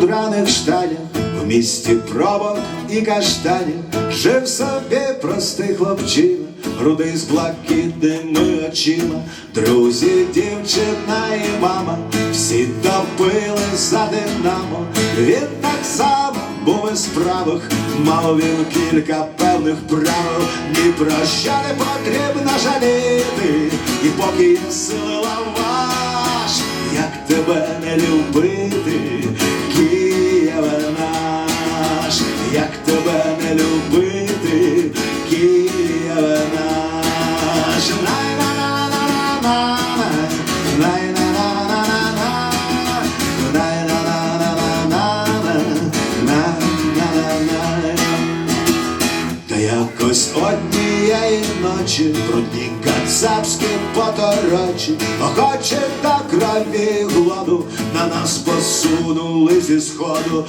драних штанях, місті пробок і каштанів, жив собі простий хлопчина, грудий з блакитними очима, друзі, дівчина і мама, всі топили за динамо, він так само був із правих, мав він кілька певних правил, ні про що не потрібно жаліти, і поки є сили лаваш, як тебе не любити, як тебе не любити, Києвена. Та якось однієї ночі брудні кацапські поторочі, охоче до крові глоду, на нас посунули зі сходу.